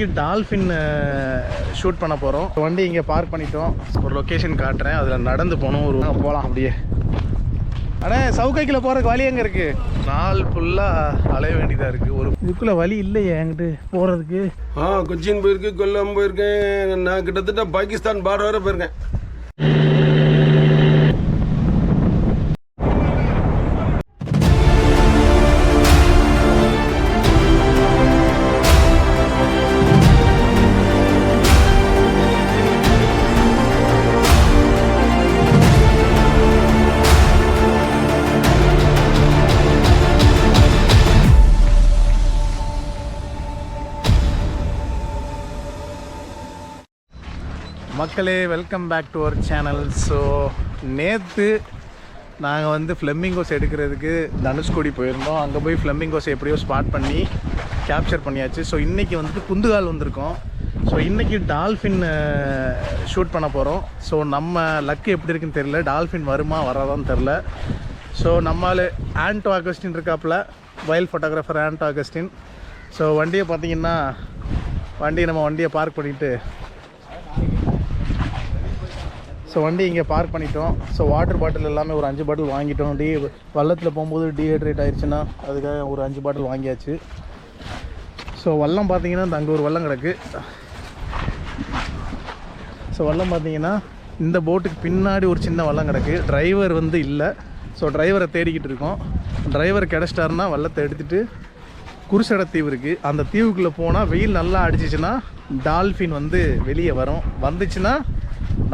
இன்னைக்கு dolphin shoot பண்ண போகிறோம் வண்டி இங்கே பார்க் பண்ணிட்டோம். ஒரு லொக்கேஷன் காட்டுறேன். அதில் நடந்து போகணும் ஒரு போகலாம் அப்படியே. அண்ணே சவுக்கைக்கில் போகிறதுக்கு வழி எங்கே இருக்குது நாள் ஃபுல்லாக அலைய வேண்டியதாக இருக்குது ஒரு இதுக்குள்ளே வழி இல்லையே என்கிட்ட போகிறதுக்கு ஆ கொச்சின் போயிருக்கு கொல்லம் போயிருக்கேன். நான் கிட்டத்தட்ட பாகிஸ்தான் பார்டர் வரை போயிருக்கேன். மக்களே welcome back to our channel so நேற்று நாங்கள் வந்து ஃப்ளெமிங்கோஸ் எடுக்கிறதுக்கு தனுஷ்கோடி போயிருந்தோம். அங்கே போய் ஃப்ளெமிங்கோஸ் எப்படியோ ஸ்பாட் பண்ணி கேப்சர் பண்ணியாச்சு. ஸோ இன்றைக்கி வந்துட்டு குந்துகால் வந்திருக்கோம். ஸோ இன்றைக்கி டால்ஃபின் ஷூட் பண்ண போகிறோம் ஸோ நம்ம லக்கு எப்படி இருக்குன்னு தெரியல. டால்ஃபின் வருமா வராதான்னு தெரில ஸோ நம்மால் ஆண்டோ அகஸ்டின் இருக்காப்புல. Wild photographer Anto Augustine so வண்டியை பார்த்தீங்கன்னா வண்டியை நம்ம வண்டியை பார்க் பண்ணிவிட்டு ஸோ வண்டி இங்கே பார்க் பண்ணிட்டோம். ஸோ வாட்டர் பாட்டில் எல்லாமே ஒரு அஞ்சு பாட்டில் வாங்கிட்டோம். டீ வள்ளத்தில் போகும்போது டீஹைட்ரேட் ஆயிடுச்சுன்னா அதுக்காக ஒரு அஞ்சு பாட்டில் வாங்கியாச்சு. ஸோ வல்லம் பார்த்தீங்கன்னா இந்த அங்கே ஒரு வல்லம் கிடக்கு. ஸோ வல்லம் பார்த்தீங்கன்னா இந்த போட்டுக்கு பின்னாடி ஒரு சின்ன வல்லம் கிடக்கு. டிரைவர் வந்து இல்லை. ஸோ டிரைவரை தேடிக்கிட்டு இருக்கோம். டிரைவர் கிடச்சிட்டாருன்னா வல்லத்தை எடுத்துகிட்டு குருசட தீவு இருக்குது அந்த தீவுக்குள்ளே போனால் வெயில் நல்லா அடிச்சிச்சுன்னா டால்ஃபின் வந்து வெளியே வரும். வந்துச்சுன்னா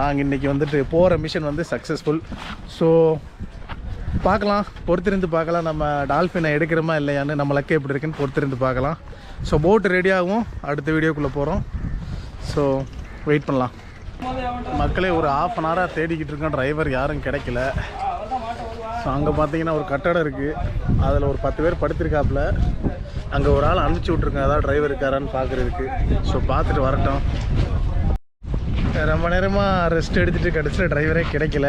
நாங்கள் இன்றைக்கி வந்துட்டு போகிற மிஷன் வந்து சக்ஸஸ்ஃபுல் ஸோ பார்க்கலாம். பொறுத்திருந்து பார்க்கலாம் நம்ம டால்ஃபினை எடுக்கிறோமா இல்லையான்னு நம்ம லக்கு எப்படி இருக்குன்னு பொறுத்திருந்து பார்க்கலாம். ஸோ போட்டு ரெடியாகவும் அடுத்த வீடியோக்குள்ளே போகிறோம் ஸோ வெயிட் பண்ணலாம். மக்களே ஒரு ஆஃப் அன் ஹவராக தேடிக்கிட்டு இருக்கோம். டிரைவர் யாரும் கிடைக்கல. ஸோ அங்கே பார்த்தீங்கன்னா ஒரு கட்டடம் இருக்குது அதில் ஒரு பத்து பேர் படுத்திருக்காப்புல. அங்கே ஒரு ஆள் அனுப்பிச்சி விட்ருக்கேன் அதான் டிரைவர் இருக்காரான்னு பார்க்குறதுக்கு. ஸோ பார்த்துட்டு வரட்டும். ரொம்ப நேரமாக ரெஸ்ட் எடுத்துகிட்டு கடைசியில் டிரைவரே கிடைக்கல.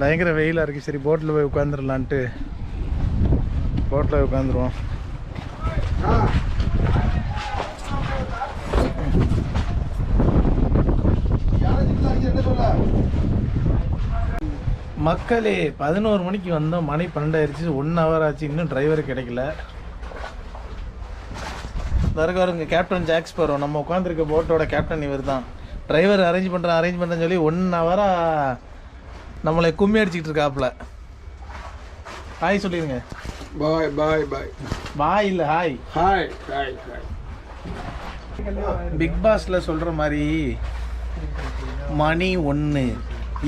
பயங்கர வெயிலாக இருக்குது சரி போட்டில் போய் உட்காந்துடலான்ட்டு போட்டில் உட்காந்துருவோம் மக்களே பதினோரு மணிக்கு வந்தோம். மணி பன்னெண்டாயிருச்சு. ஒன் ஹவர் ஆச்சு. இன்னும் டிரைவர் கிடைக்கல. தரகாருங்க கேப்டன் ஜாக்ஸ் போகிறோம் நம்ம உட்காந்துருக்க போட்டோட கேப்டன் இவர் தான் டிரைவர் அரேஞ்ச் பண்ணுறேன் அரேஞ்ச் பண்ணுறேன்னு சொல்லி ஒன் ஹவராக நம்மளை கும்மி அடிச்சிக்கிட்டு இருக்காப்புல. ஹாய் சொல்லிடுங்க பாய் பாய் பாய் பாய் இல்லை hi hi hi hi big பாஸில் சொல்கிற மாதிரி மணி ஒன்று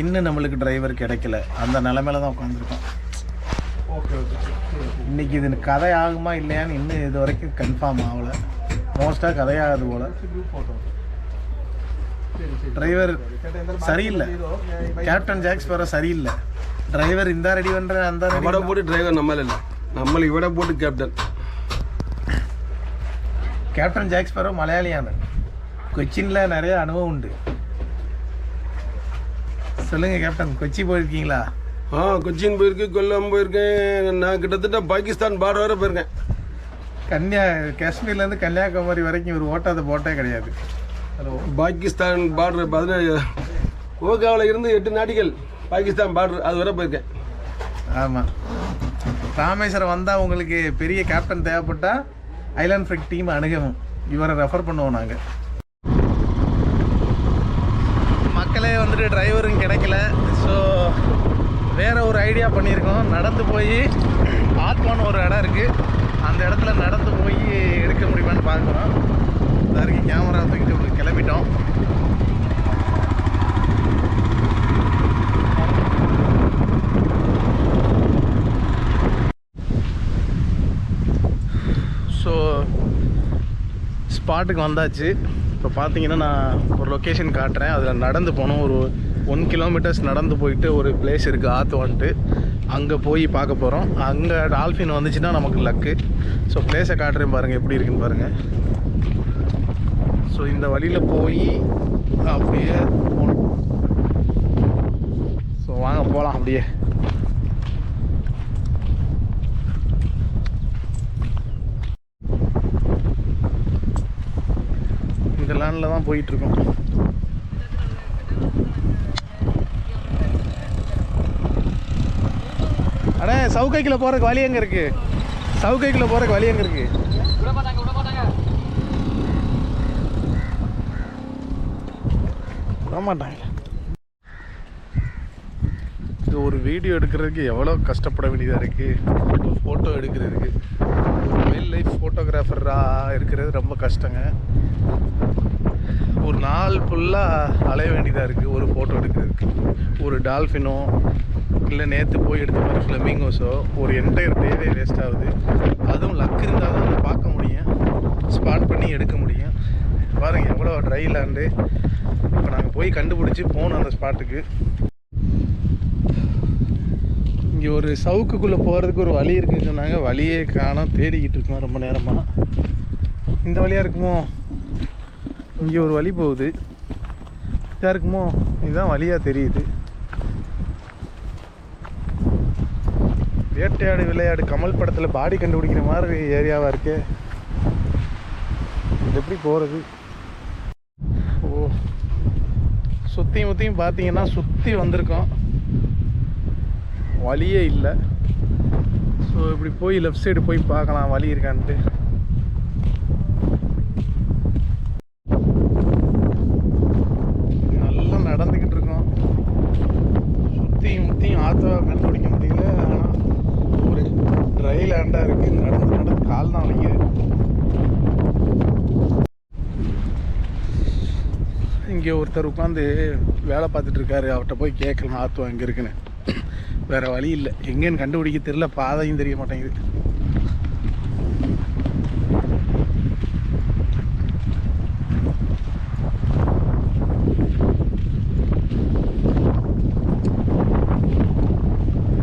இன்னும் நம்மளுக்கு டிரைவர் கிடைக்கல. அந்த நிலமையில தான் உட்காந்துருக்கோம் ஓகே ஓகே இன்னைக்கு இது கதை ஆகுமா இல்லையான்னு இன்னும் இது வரைக்கும் கன்ஃபார்ம் ஆகலை. மோஸ்ட்டாக கதையாகாது போல். டிரைவர் சரியில்லை. கேப்டன் ஜாக்ஸ் வேற சரியில்லை. டிரைவர் இந்த ரெடி பண்ணுற அந்த அவட போட்டு டிரைவர் நம்மள இல்லை. நம்மளை இவட போட்டு கேப்டன் கேப்டன் ஜாக்ஸ் பேரோ மலையாளியான கொச்சினில் நிறைய அனுபவம் உண்டு. சொல்லுங்க கேப்டன் கொச்சி போயிருக்கீங்களா? ஆ கொச்சின் போயிருக்கு கொல்லம் போயிருக்கேன். நான் கிட்டத்தட்ட பாகிஸ்தான் பார்டர் வரை போயிருக்கேன். கன்னியா காஷ்மீர்லேருந்து கன்னியாகுமரி வரைக்கும் ஒரு ஓட்டாத போட்டே கிடையாது. பாகிஸ்தான் பார்டர் பதினேழு. ஓகாவில் இருந்து எட்டு நாடுகள் பாகிஸ்தான் பார்டர் அது வரை போயிருக்கேன். ஆமாம் ராமேஸ்வரம் வந்தால் உங்களுக்கு பெரிய கேப்டன் தேவைப்பட்டால் ஐலாண்ட் ஃபிரிக் டீம் அணுகவும். இவரை ரெஃபர் பண்ணுவோம் நாங்கள் மக்களே வந்துட்டு டிரைவரும் கிடைக்கல. ஸோ வேறு ஒரு ஐடியா பண்ணியிருக்கோம். நடந்து போய் ஆத்மான்னு ஒரு இடம் இருக்குது அந்த இடத்துல நடந்து போய் எடுக்க முடியுமான்னு பார்க்குறோம் வரைக்கும் கேமரா தூக்கிட்டு கிளம்பிட்டோம். ஸோ ஸ்பாட்டுக்கு வந்தாச்சு. இப்போ பார்த்தீங்கன்னா நான் ஒரு லொக்கேஷன் காட்டுறேன். அதில் நடந்து போனோம். ஒரு ஒன் கிலோமீட்டர்ஸ் நடந்து போயிட்டு ஒரு பிளேஸ் இருக்குது ஆற்று வந்துட்டு அங்கே போய் பார்க்க போகிறோம் அங்கே டால்ஃபின் வந்துச்சுன்னா நமக்கு லக்கு. ஸோ பிளேஸை காட்டுறேன் பாருங்கள் எப்படி இருக்குன்னு பாருங்கள் ஸோ இந்த வழியில் போய் அப்படியே போகணும். ஸோ வாங்க போகலாம் அப்படியே. இந்த லேண்டில் தான் போயிட்டுருக்கோம். அண்ணே சவுக்கைக்குள்ளே போகிறதுக்கு வழி எங்கே இருக்குது சவுக்கைக்குள்ளே போகிறதுக்கு வழி எங்கே இருக்குது வரமாட்டாங்க. இது ஒரு வீடியோ எடுக்கிறதுக்கு எவ்வளோ கஷ்டப்பட வேண்டியதாக இருக்குது ஒரு ஃபோட்டோ எடுக்கிறதுக்கு. ஒரு வைல்ட் லைஃப் ஃபோட்டோகிராஃபராக இருக்கிறது ரொம்ப கஷ்டங்க. ஒரு நாள் ஃபுல்லாக அலைய வேண்டியதாக இருக்குது ஒரு ஃபோட்டோ எடுக்கிறதுக்கு. ஒரு டால்ஃபினோ இல்லை நேற்று போய் எடுத்த மாதிரி ஃப்ளமிங்கோஸோ ஒரு என்டையர் டேவே வேஸ்ட் ஆகுது. அதுவும் லக் இருந்தால் தான் அதை பார்க்க முடியும். ஸ்பாட் பண்ணி எடுக்க முடியும். பாருங்கள் எவ்வளோ ட்ரை லேண்டு நாங்கள் போய் கண்டுபிடிச்சி போனோம் அந்த ஸ்பாட்டுக்கு. இங்கே ஒரு சவுக்குக்குள்ளே போகிறதுக்கு ஒரு வழி இருக்குன்னு சொன்னாங்க. வழியே காணோம். தேடிக்கிட்டு இருக்கோம் ரொம்ப நேரமாக இந்த வழியாக இருக்குமோ? இங்கே ஒரு வழி போகுது. இதாக இருக்குமோ? இதுதான் வழியாக தெரியுது. வேட்டையாடு விளையாடு கமல் படத்தில் பாடி கண்டுபிடிக்கிற மாதிரி ஏரியாவாக இருக்கே. இது எப்படி போகிறது சுற்றியும் முற்றியும் பார்த்தீங்கன்னா சுற்றி வந்திருக்கோம். வழியே இல்லை. ஸோ இப்படி போய் லெஃப்ட் சைடு போய் பார்க்கலாம் வழி இருக்கான்ட்டு நல்லா நடந்துக்கிட்டு இருக்கோம் சுற்றியும் முற்றியும் ஆத்தா கண்டுபிடிக்க முடியல ஆனால் ஒரு ட்ரை லேண்டாக இருக்குது நடந்து நடந்து கால் தான் வலிக்குது இங்கே ஒருத்தர் உட்காந்து வேலை பார்த்துட்டு இருக்காரு. அவர்கிட்ட போய் கேட்கலாம். ஆத்துவம் எங்கே இருக்குன்னு. வேற வழி இல்லை. எங்கேன்னு கண்டுபிடிக்க தெரியல. பாதையும் தெரிய மாட்டேங்குது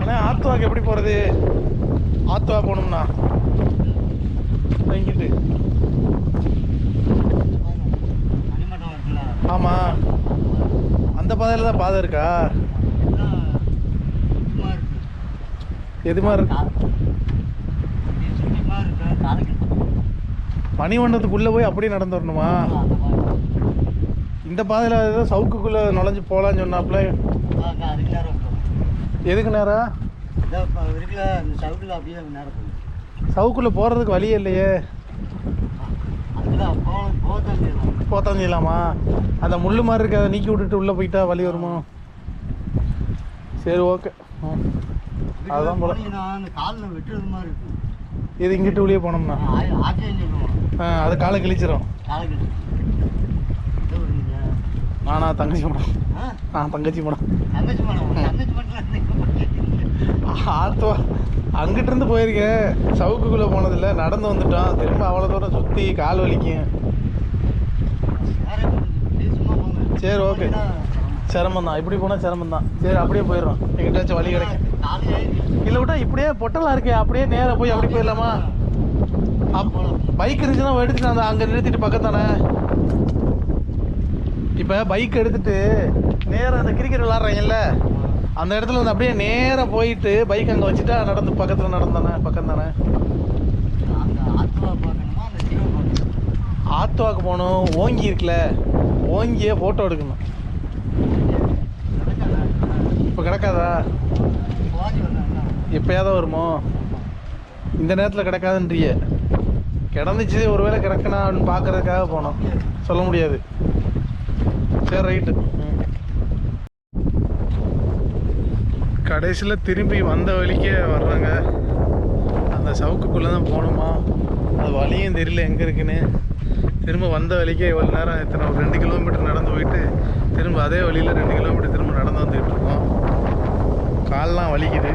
அண்ணா ஆத்துவாக்கு எப்படி போகிறது ஆத்துவா போகணும்னா இங்கிட்டு அடிமட்டம் இருக்குல்ல ஆமாம் அந்த பாதையில் தான் பாதை இருக்கா? எது மாதிரி மணிமண்டபத்துக்குள்ளே போய் அப்படியே நடந்து வரணுமா? இந்த பாதையில் ஏதோ சவுக்குக்குள்ளே நுழைஞ்சு போகலான்னு சொன்னாப்புல. எதுக்கு நேரம் சவுக்குள்ளே போகிறதுக்கு வழியே இல்லையே. செய்யலாமா அந்த முள் மாதிரி இருக்கு அதை நீக்கி விட்டுட்டு உள்ளே போயிட்டா வழி வருமா? சரி ஓகே அதுதான் போல. இது இங்கிட்டு உள்ளே போனோம்னா. ஆ அது காலை வருவீங்க நானா தங்கச்சி படம் ஆ? தங்கச்சி படம் தங்கச்சி ஆத்துவா அங்கிட்டு இருந்து போயிருக்கேன். சவுக்குக்குள்ளே போனதில்ல. நடந்து வந்துட்டோம் திரும்ப அவ்வளோ தூரம் சுற்றி கால் வலிக்கும். சரி ஓகே சிரமம் தான் இப்படி போனால் சிரமம் தான் சரி அப்படியே போயிடும் எங்கிட்டாச்சும் வழி கிடைக்கும். இல்லை விட்டா இப்படியே பொட்டலாக இருக்கே. அப்படியே நேராக போய் அப்படி போயிடலாமா? அப் பைக் இருந்துச்சுன்னா எடுத்துட்டு அந்த அங்கே நிறுத்திட்டு பக்கத்தானே இப்போ பைக் எடுத்துட்டு நேராக அந்த கிரிக்கெட் விளாட்றாங்கல்ல அந்த இடத்துல வந்து அப்படியே நேராக போயிட்டு பைக் அங்கே வச்சுட்டா நடந்து பக்கத்தில் நடந்தானே பக்கம் தானே? ஆத்துவாக்கு போகணும் ஓங்கி இருக்குல்ல ஓங்கியே ஃபோட்டோ எடுக்கணும். இப்போ கிடக்காதா? எப்போயாவது வருமோ? இந்த நேரத்தில் கிடக்காதுன்றிய. கிடந்துச்சு ஒருவேளை கிடக்கணா அப்படின்னு பார்க்கறதுக்காக போனோம். சொல்ல முடியாது. சரி ரைட்டு கடைசியில் திரும்பி வந்த வழிக்கே வர்றாங்க. அந்த சவுக்குக்குள்ளே தான் போகணுமா அது வழியும் தெரியல எங்கே இருக்குன்னு. திரும்ப வந்த வழிக்கே இவ்வளோ நேரம் இத்தனை ஒரு ரெண்டு கிலோமீட்டர் நடந்து போயிட்டு திரும்ப அதே வழியில் ரெண்டு கிலோமீட்டர் திரும்ப நடந்து வந்துக்கிட்டு இருக்கோம். கால்லாம் வலிக்குது.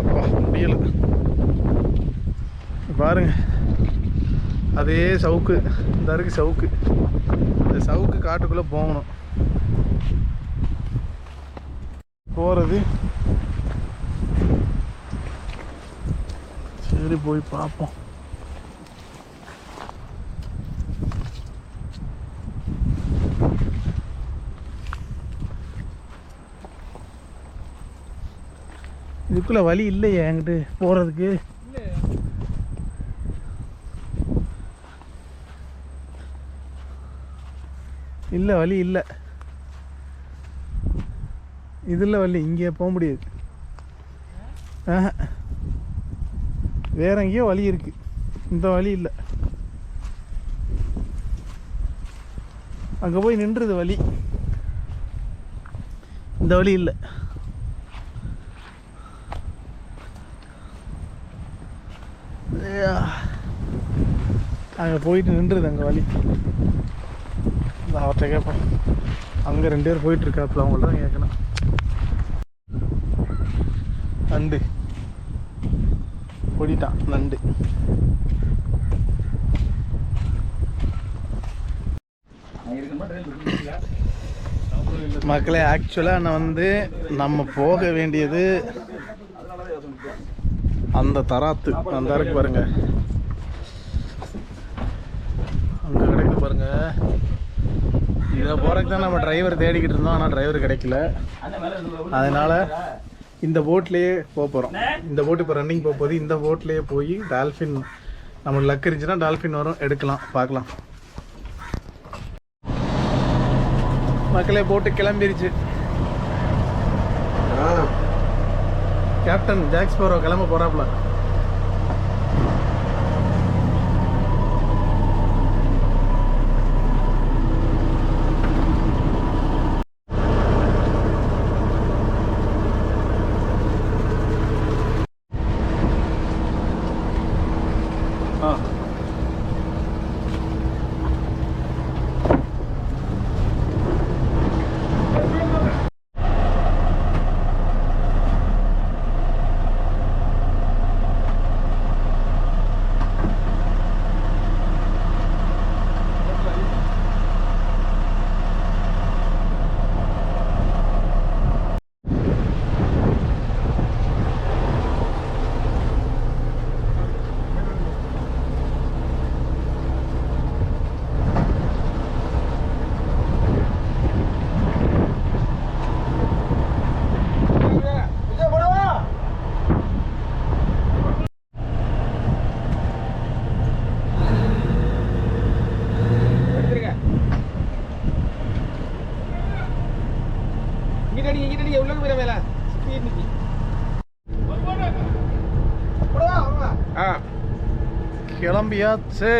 அப்பா முடியல. பாருங்க. அதே சவுக்கு. இந்த இருக்கு சவுக்கு. இந்த சவுக்கு காட்டுக்குள்ளே போகணும். போகிறது சரி போய் பார்ப்போம். இதுக்குள்ள வழி இல்லையே என்கிட்ட போறதுக்கு. இல்லை வழி இல்லை. இதில் வழி இங்கே போக முடியாது. ஆஹா. வேற எங்கேயோ வழி இருக்கு. இந்த வழி இல்லை. அங்கே போய் நின்றுது வழி. இந்த வழி இல்லை. அங்கே போயிட்டு நின்றுது அங்கே வழி. இந்த அவர்கிட்ட கேட்பேன் அங்கே ரெண்டு பேர் போயிட்டு இருக்காப்புல அவங்கள்ட்ட தான் கேட்கணும் நண்டு. ஓடிட்டான். நண்டு. மக்களே ஆக்சுவலாக நான் வந்து நம்ம போக வேண்டியது அந்த தராத்து. அந்த இருக்கு பாருங்க. அங்கே கிடைக்குது பாருங்க. இதை போகிறதுக்கு தான் நம்ம டிரைவர் தேடிக்கிட்டு இருந்தோம் ஆனால் டிரைவர் கிடைக்கல. அதனால இந்த போட்லேயே போக போகிறோம் இந்த போட் இப்போ ரன்னிங் போக போகுது. இந்த போட்லேயே போய் டால்ஃபின் நம்மளுக்கு லக் இருந்துச்சுன்னா டால்ஃபின் வரும். எடுக்கலாம். பார்க்கலாம். மக்களே போட்டு கிளம்பிருச்சு. கேப்டன் ஜாக்ஸ் போகிறோம் கிளம்ப போகிறாப்புல கிளம்பியாச்சு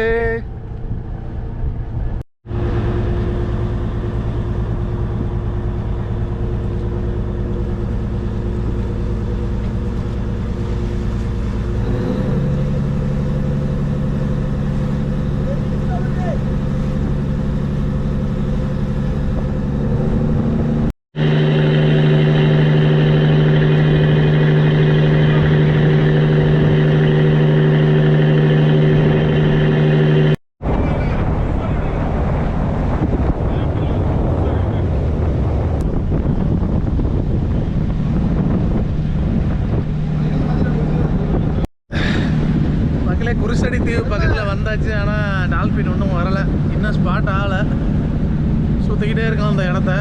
சுற்றிக்கிட்டே இருக்கோம் அந்த இடத்த.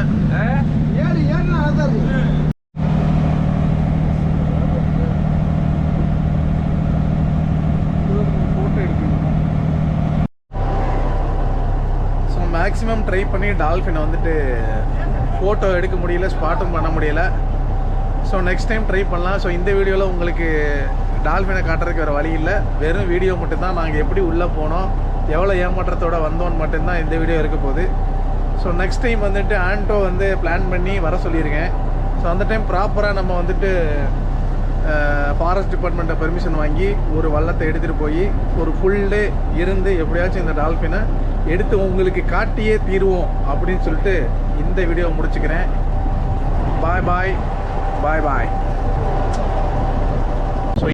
ஏறு ஏறு மேக்ஸிமம் ட்ரை பண்ணி டால்ஃபினை வந்துட்டு ஃபோட்டோ எடுக்க முடியல ஸ்பாட்டும் பண்ண முடியல. ஸோ நெக்ஸ்ட் டைம் ட்ரை பண்ணலாம். ஸோ இந்த வீடியோவில் உங்களுக்கு டால்ஃபினை காட்டுறதுக்கு வேறு வழி இல்லை. வெறும் வீடியோ மட்டும்தான். நாங்கள் எப்படி உள்ளே போனோம் எவ்வளோ ஏமாற்றத்தோடு வந்தோன்னு மட்டும்தான் இந்த வீடியோ இருக்க போகுது. ஸோ நெக்ஸ்ட் டைம் வந்துட்டு ஆண்டோ வந்து பிளான் பண்ணி வர சொல்லியிருக்கேன். ஸோ அந்த டைம் ப்ராப்பராக நம்ம வந்துட்டு ஃபாரஸ்ட் டிபார்ட்மெண்ட்டை பெர்மிஷன் வாங்கி ஒரு வள்ளத்தை எடுத்துகிட்டு போய் ஒரு ஃபுல் டே இருந்து எப்படியாச்சும் இந்த டால்ஃபினை எடுத்து உங்களுக்கு காட்டியே தீருவோம் அப்படின்னு சொல்லிட்டு இந்த வீடியோவை முடிச்சுக்கிறேன். பாய் பாய் பாய் பாய்